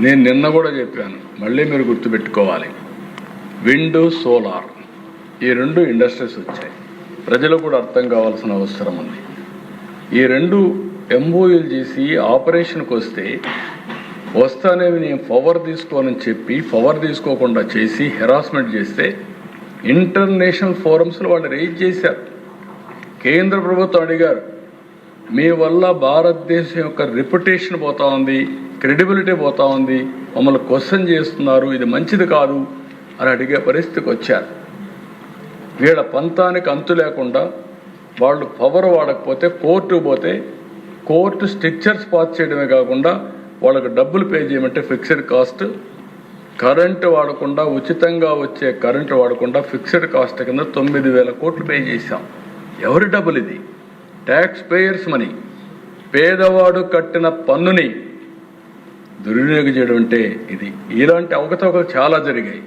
నేను నిన్న కూడా చెప్పాను. మళ్ళీ మీరు గుర్తుపెట్టుకోవాలి. Wind solar. ఈ రెండు ఇండస్ట్రీస్ వచ్చాయి. ప్రజలకు కూడా అర్థం కావాల్సిన అవసరం ఉంది. ఈ రెండు ఎంఓయూలు చేసి ఆపరేషన్కి వస్తే వస్తానేవి నేను పవర్ తీసుకోనని చెప్పి పవర్ తీసుకోకుండా చేసి హెరాస్మెంట్ చేస్తే ఇంటర్నేషనల్ ఫోరమ్స్లో వాళ్ళు రేజ్ చేశారు. కేంద్ర ప్రభుత్వం అడిగారు మీ వల్ల భారతదేశం యొక్క రెప్యుటేషన్ పోతా ఉంది క్రెడిబిలిటీ పోతా ఉంది. మమ్మల్ని క్వశ్చన్ చేస్తున్నారు ఇది మంచిది కాదు అని అడిగే పరిస్థితికి వచ్చారు. వీళ్ళ పంతానికి అంతు లేకుండా వాళ్ళు పవర్ వాడకపోతే కోర్టు పోతే కోర్టు స్ట్రిక్చర్స్ పాస్ చేయడమే కాకుండా వాళ్ళకి డబ్బులు పే చేయమంటే ఫిక్స్డ్ కాస్ట్ కరెంటు వాడకుండా ఉచితంగా వచ్చే కరెంటు వాడకుండా ఫిక్స్డ్ కాస్ట్ కింద తొమ్మిది వేల కోట్లు పే చేశాం. ఎవరి డబ్బులు ఇది? ట్యాక్స్ పేయర్స్ మనీ పేదవాడు కట్టిన పన్నుని దుర్వినియోగం చేయడం అంటే ఇది. ఇలాంటి అవకతవకలు చాలా జరిగాయి.